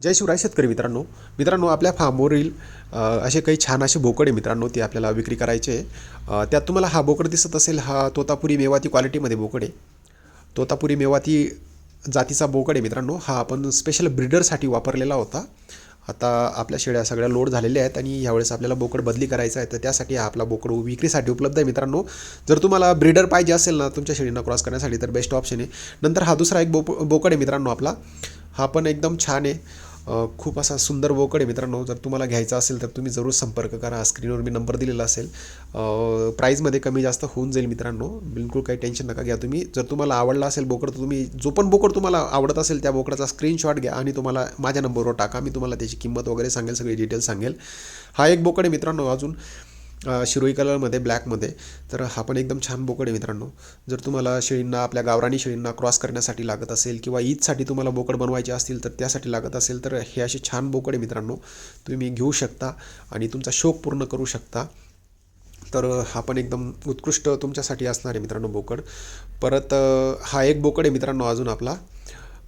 जय शिवराय शेतकरी मित्रांनो. मित्रांनो आपल्या फार्मवरील असे काही छान असे बोकड आहे मित्रांनो ते आपल्याला विक्री करायचे आहे. त्यात तुम्हाला हा बोकड दिसत असेल हा तोतापुरी मेवाती क्वालिटीमध्ये बोकड आहे. तोतापुरी मेवाती जातीचा बोकड आहे मित्रांनो हा आपण स्पेशल ब्रिडरसाठी वापरलेला होता. आता आपल्या शेळ्या सगळ्या लोड झालेल्या आहेत आणि यावेळेस आपल्याला बोकड बदली करायचा आहे तर त्यासाठी हा आपला बोकड विक्रीसाठी उपलब्ध आहे मित्रांनो. जर तुम्हाला ब्रिडर पाहिजे असेल ना तुमच्या शेळींना क्रॉस करण्यासाठी तर बेस्ट ऑप्शन आहे. नंतर हा दुसरा एक बो बोकड आहे मित्रांनो आपला. हा पण एकदम छान आहे. खूप असा सुंदर बोकड आहे मित्रांनो. जर तुम्हाला घ्यायचा असेल तर तुम्ही जरूर संपर्क करा. स्क्रीनवर मी नंबर दिलेला असेल. प्राईजमध्ये कमी जास्त होऊन जाईल मित्रांनो. बिलकुल काही टेन्शन नका घ्या तुम्ही. जर तुम्हाला आवडला असेल बोकड तर तुम्ही जो पण बोकड तुम्हाला आवडत असेल त्या बोकडाचा स्क्रीनशॉट घ्या आणि तुम्हाला माझ्या नंबरवर टाका. मी तुम्हाला त्याची किंमत वगैरे सांगेल सगळी डिटेल्स सांगेल. हा एक बोकड आहे मित्रांनो अजून. शिरोई कलरमध्ये ब्लॅकमध्ये तर हा पण एकदम छान बोकड आहे मित्रांनो. जर तुम्हाला शेळींना आपल्या गावरानी शेळींना क्रॉस करण्यासाठी लागत असेल किंवा ईदसाठी तुम्हाला बोकड बनवायचे असतील तर त्यासाठी लागत असेल तर हे असे छान बोकड आहे मित्रांनो. तुम्ही घेऊ शकता आणि तुमचा शौक पूर्ण करू शकता. तर हा पण एकदम उत्कृष्ट तुमच्यासाठी असणार आहे मित्रांनो बोकड. परत हा एक बोकड आहे मित्रांनो अजून आपला.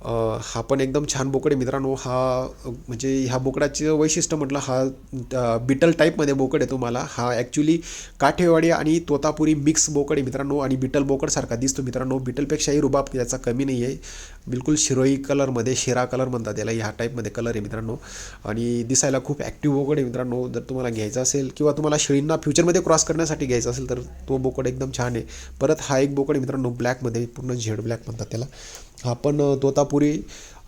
हा पण एकदम छान बोकड आहे मित्रांनो. हा म्हणजे ह्या बोकडाचं वैशिष्ट्य म्हटलं हा बिटल टाईपमध्ये बोकड आहे तुम्हाला हा ॲक्च्युली काठेवाडी आणि तोतापुरी मिक्स बोकड आहे मित्रांनो. आणि बिटल बोकडसारखा दिसतो मित्रांनो. बिटलपेक्षाही रुबाब त्याचा कमी नाही आहे बिलकुल शिरोई कलरमध्ये शिरा कलर म्हणतात त्याला ह्या टाईपमध्ये कलर आहे मित्रांनो. आणि दिसायला खूप ॲक्टिव्ह बोकड आहे मित्रांनो. जर तुम्हाला घ्यायचा असेल किंवा तुम्हाला शेळींना फ्युचरमध्ये क्रॉस करण्यासाठी घ्यायचा असेल तर तो बोकड एकदम छान आहे. परत हा एक बोकड आहे मित्रांनो ब्लॅकमध्ये पूर्ण झेड ब्लॅक म्हणतात त्याला. हा पण तोतापुरी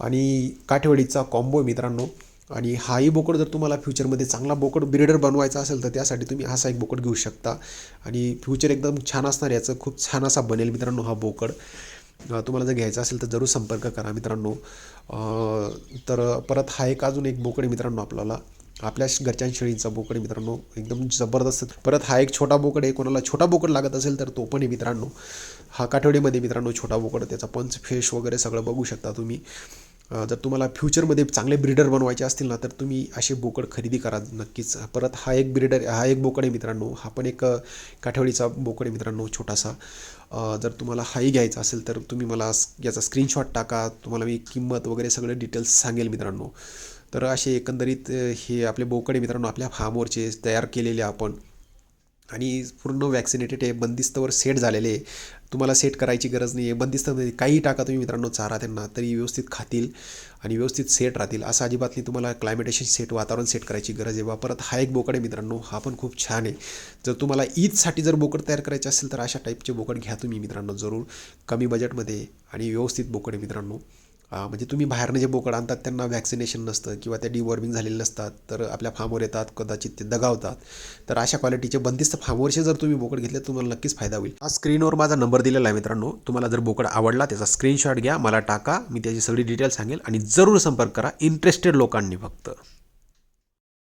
आणि काठेवाडीचा कॉम्बो आहे मित्रांनो. आणि हाही बोकड जर तुम्हाला फ्युचरमध्ये चांगला बोकड ब्रिडर बनवायचा असेल तर त्यासाठी तुम्ही असा एक बोकड घेऊ शकता. आणि फ्युचर एकदम छान असणार याचं खूप छान असा बनेल मित्रांनो हा बोकड. तुम्हाला जर घ्यायचा असेल तर जरूर संपर्क करा मित्रांनो. तर परत हा एक अजून एक बोकड मित्रांनो आपल्याला. आपल्या श- घरच्या शेळींचा बोकड मित्रांनो एकदम जबरदस्त. परत हा एक छोटा बोकड आहे कोणाला छोटा बोकड लागत असेल तर तो पण आहे मित्रांनो. हा काठवडीमध्ये मित्रांनो छोटा बोकड त्याचा पंच फेश वगैरे सगळं बघू शकता तुम्ही. जर तुम्हाला फ्युचरमध्ये चांगले ब्रिडर बनवायचे असतील ना तर तुम्ही असे बोकड खरेदी करा नक्कीच. परत हा एक ब्रिडर हा एक बोकड आहे मित्रांनो. हा पण एक अ, काठवडीचा बोकड आहे मित्रांनो छोटासा. जर तुम्हाला हाही घ्यायचा असेल तर तुम्ही मला याचा स्क्रीनशॉट टाका. तुम्हाला मी किंमत वगैरे सगळे डिटेल्स सांगेल मित्रांनो. तर असे एकंदरीत हे आपले बोकडे मित्रांनो आपल्या फार्मवरचे तयार केलेले आपण. आणि पूर्ण वॅक्सिनेटेड आहे बंदिस्तवर सेट झालेले आहे. तुम्हाला सेट करायची गरज नाही आहे बंदिस्तमध्ये म्हणजे काही टाका तुम्ही मित्रांनो चारा त्यांना तरी व्यवस्थित खातील आणि व्यवस्थित सेट राहतील. असं अजिबात नाही तुम्हाला क्लायमेटेशन सेट वातावरण सेट करायची गरज आहे. बा परत हा एक बोकड आहे मित्रांनो हा पण खूप छान आहे. जर तुम्हाला ईदसाठी जर बोकड तयार करायचे असेल तर अशा टाईपचे बोकड घ्या तुम्ही मित्रांनो जरूर. कमी बजेटमध्ये आणि व्यवस्थित बोकड आहे मित्रांनो. म्हणजे तुम्ही बाहेरनं जे बोकड आणतात त्यांना वॅक्सिनेशन नसतं किंवा त्या डिवॉर्मिंग झालेले नसतात तर आपल्या फार्मवर येतात कदाचित ते दगावतात. तर अशा क्वालिटीचे बंदिस्त फार्मवरचे जर तुम्ही बोकड घेतले तर तुम्हाला नक्कीच फायदा होईल. हा स्क्रीनवर माझा नंबर दिलेला आहे मित्रांनो. तुम्हाला जर बोकड आवडला त्याचा स्क्रीनशॉट घ्या मला टाका. मी त्याची सगळी डिटेल सांगेल आणि जरूर संपर्क करा. इंटरेस्टेड लोकांनी फक्त.